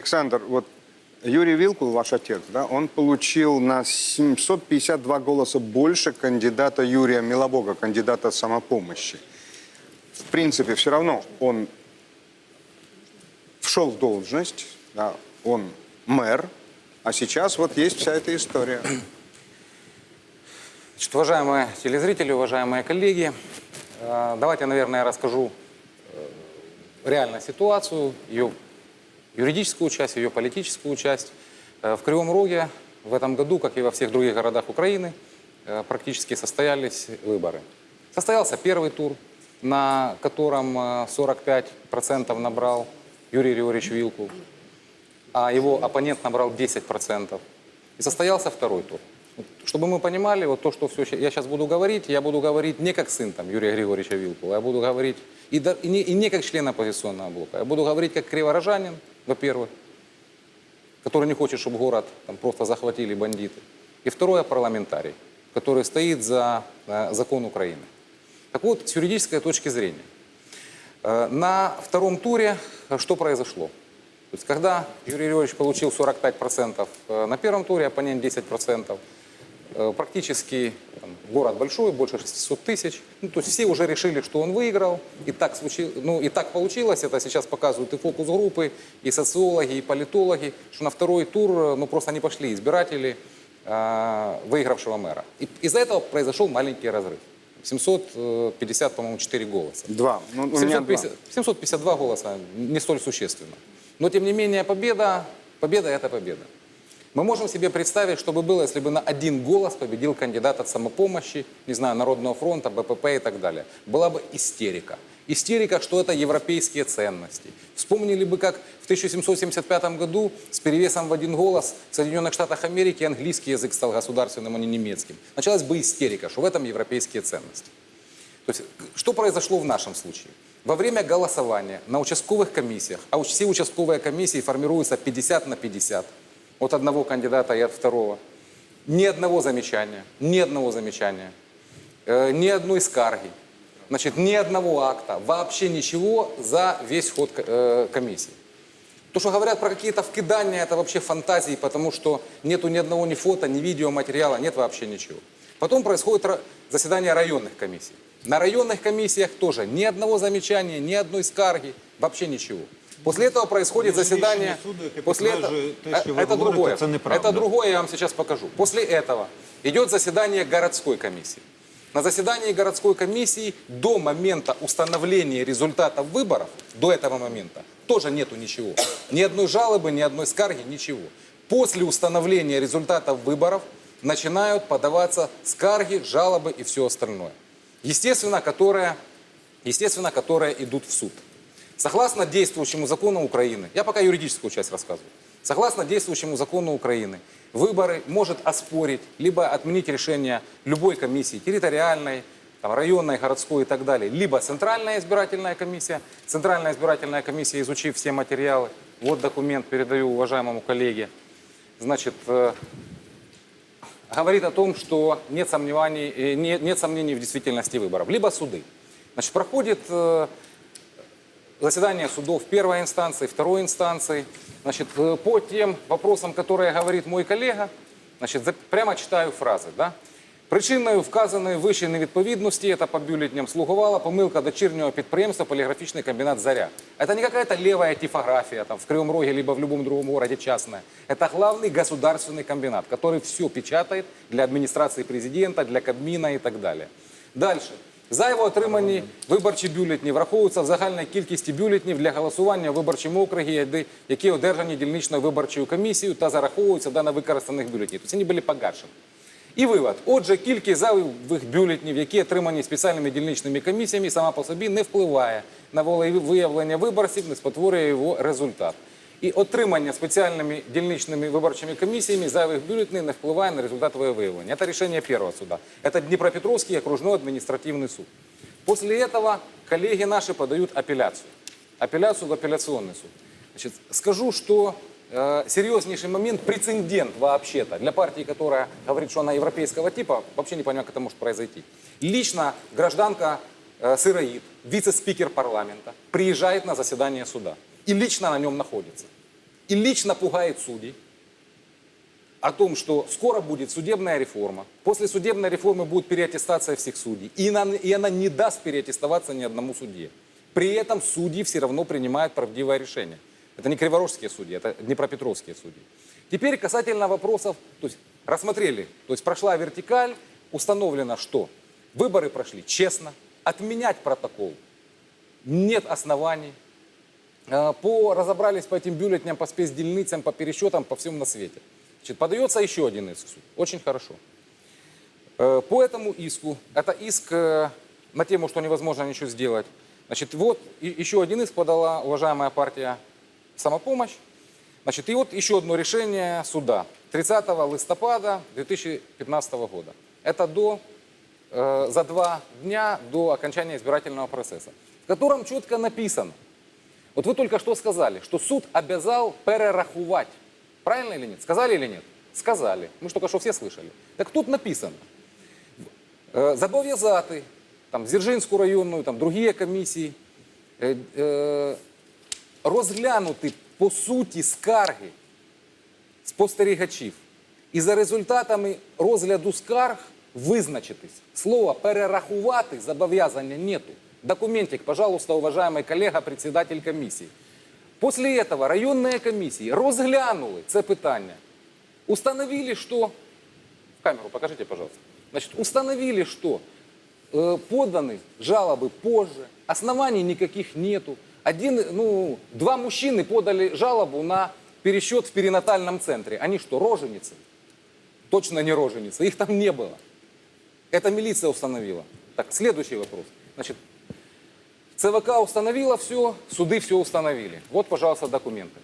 Александр, вот Юрий Вилкул, ваш отец, да, он получил на 752 голоса больше кандидата Юрия Милобога, кандидата самопомощи. В принципе, все равно он вшел в должность, да, он мэр, а сейчас вот есть вся эта история. Значит, уважаемые телезрители, уважаемые коллеги, э, давайте, наверное, я расскажу э, реальную ситуацию, ее юридическую часть, ее политическую часть. Э, В Кривом Роге в этом году, как и во всех других городах Украины, э, практически состоялись выборы. Состоялся первый тур, на котором э, 45% набрал Юрий Григорьевич Вилкул, а его оппонент набрал 10%. И состоялся второй тур. Чтобы мы понимали, вот то, что все я сейчас буду говорить, я буду говорить не как сын там, Юрия Григорьевича Вилкула, я буду говорить и, да- и не, и не как член оппозиционного блока, я буду говорить как криворожанин, во-первых, который не хочет, чтобы город там, просто захватили бандиты. И второе, парламентарий, который стоит за э, закон Украины. Так вот, с юридической точки зрения, э, на втором туре э, что произошло? То есть, когда Юрий Григорьевич получил 45% э, на первом туре, оппонент 10%, э, практически там, город большой, больше 600 тысяч. Ну, то есть все уже решили, что он выиграл. И так, случилось, ну, и так получилось, это сейчас показывают и фокус-группы, и социологи, и политологи, что на второй тур э, ну, просто не пошли избиратели э, выигравшего мэра. И из-за этого произошел маленький разрыв. 750, по-моему, 4 голоса. Два. Ну, у меня два. 750 752 голоса не столь существенно. Но, тем не менее, победа, победа – это победа. Мы можем себе представить, что бы было, если бы на один голос победил кандидат от самопомощи, не знаю, Народного фронта, БПП и так далее. Была бы истерика. Истерика, что это европейские ценности. Вспомнили бы, как в 1775 году с перевесом в один голос в Соединенных Штатах Америки английский язык стал государственным, а не немецким. Началась бы истерика, что в этом европейские ценности. То есть, что произошло в нашем случае? Во время голосования на участковых комиссиях, а все участковые комиссии формируются 50 на 50, от одного кандидата и от второго, ни одного замечания, ни одного замечания, э, ни одной скарги, значит, ни одного акта, вообще ничего за весь ход э, комиссии. То, что говорят про какие-то вкидания, это вообще фантазии, потому что нету ни одного ни фото, ни видеоматериала, нет вообще ничего. Потом происходит заседание районных комиссий. На районных комиссиях тоже ни одного замечания, ни одной скарги, вообще ничего. После этого происходит Є заседание. рішення суду, яке После підтверджує этого, те, що ви это говорите, другое. це неправда. Это другое я вам сейчас покажу. После этого идет заседание городской комиссии. На заседании городской комиссии до момента установления результатов выборов, до этого момента, тоже нету ничего. Ни одной жалобы, ни одной скарги, ничего. После установления результатов выборов начинают подаваться скарги, жалобы и все остальное. Естественно, которые, естественно, которые идут в суд. Согласно действующему закону Украины, я пока юридическую часть рассказываю, согласно действующему закону Украины, выборы может оспорить, либо отменить решение любой комиссии, территориальной, там, районной, городской и так далее, либо Центральная избирательная комиссия. Центральная избирательная комиссия, изучив все материалы, вот документ передаю уважаемому коллеге, значит, э, говорит о том, что нет сомнений, э, нет, нет сомнений в действительности выборов. Либо суды. Значит, проходит э, заседание судов первой инстанции, второй инстанции. Значит, э, по тем вопросам, которые говорит мой коллега, значит, за- прямо читаю фрази. Да? Причиною вказаної вище невідповідності, это по бюлетням слугувала помилка дочірнього підприємства поліграфічний комбінат «Заря». Это не какая-то левая типография там, в Кривом Роге, либо в любом другом городе частная. Это главный государственный комбинат, который все печатает для администрации президента, для Кабмина и так далее. Дальше. За його отримані виборчі бюлетні враховуються в загальній кількості бюлетнів для голосування в виборчому округі, які одержані дільничною виборчою комісією та зараховуються до невикористаних бюлетнів. Тобто вони були погашені. І вивод. Отже, кількість зайвих бюлетнів, які отримані спеціальними дільничними комісіями, сама по собі не впливає на волевиявлення виборців, не спотворює його результат. І отримання спеціальними дільничними виборчими комісіями зайвих бюлетней не впливає на результат волевиявлення. Это решение первого суда. Это Днепропетровский окружной административный суд. После этого коллеги наши подают апелляцию. Апелляцию в апелляционный суд. Значит, скажу, что э, серьезнейший момент, прецедент вообще-то для партии, которая говорит, что она европейского типа, вообще не понимаю, как это может произойти. Лично гражданка э, Сыроид, вице-спикер парламента, приезжает на заседание суда и лично на нем находится. и лично пугает судей о том, что скоро будет судебная реформа. После судебной реформы будет переаттестация всех судей. И она, и она не даст переаттестоваться ни одному судье. При этом судьи все равно принимают правдивое решение. Это не криворожские судьи, это днепропетровские судьи. Теперь касательно вопросов, то есть рассмотрели, то есть прошла вертикаль, установлено, что выборы прошли честно, отменять протокол нет оснований. Э, По, разобрались по этим бюллетням, по спецдельницам, по пересчетам, по всему на свете. Значит, подается еще один иск в суд. Очень хорошо. Э, По этому иску, это иск э, на тему, что невозможно ничего сделать. Значит, вот еще один иск подала уважаемая партия «Самопомощь». Значит, и вот еще одно решение суда 30 листопада 2015 года. Это до, э, за два дня до окончания избирательного процесса, в котором четко написано, вот вы только что сказали, что суд обязал перерахувати. Правильно или нет? Сказали или нет? Сказали. Мы ж только что все слышали. Так тут написано. Е, Зобов'язати там, Дзержинську районну, там, другі комісії е, е, розглянути по суті скарги спостерігачів і за результатами розгляду скарг визначитись. Слово перерахувати зобов'язання нету. Документик, пожалуйста, уважаемый коллега, председатель комиссии. После этого районные комиссии розглянули це питання, установили, что в камеру покажите, пожалуйста. Значит, установили, что э, поданы жалобы позже, оснований никаких нету. Один, ну, два мужчины подали жалобу на пересчет в перинатальном центре. Они что, роженицы? Точно не роженицы, их там не было. Это милиция установила. Так, следующий вопрос. Значит, ЦВК установила все, суды все установили. Вот, пожалуйста, документы.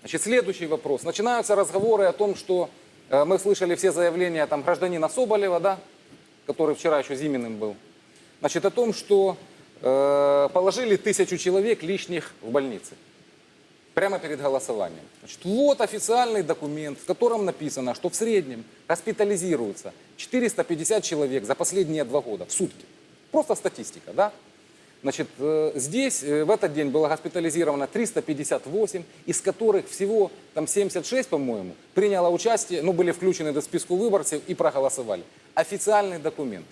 Значит, следующий вопрос. Начинаются разговоры о том, что э, мы слышали все заявления там, гражданина Соболева, да, который вчера еще Зиминым был. Значит, о том, что э, положили тысячу человек лишних в больнице. Прямо перед голосованием. Значит, вот официальный документ, в котором написано, что в среднем госпитализируется 450 человек за последние два года в сутки. Просто статистика, да? Значит, э, здесь э, в этот день было госпитализировано 358, из которых всего там 76, по-моему, приняло участие, ну, были включены до списку выборцев и проголосовали. Официальный документ.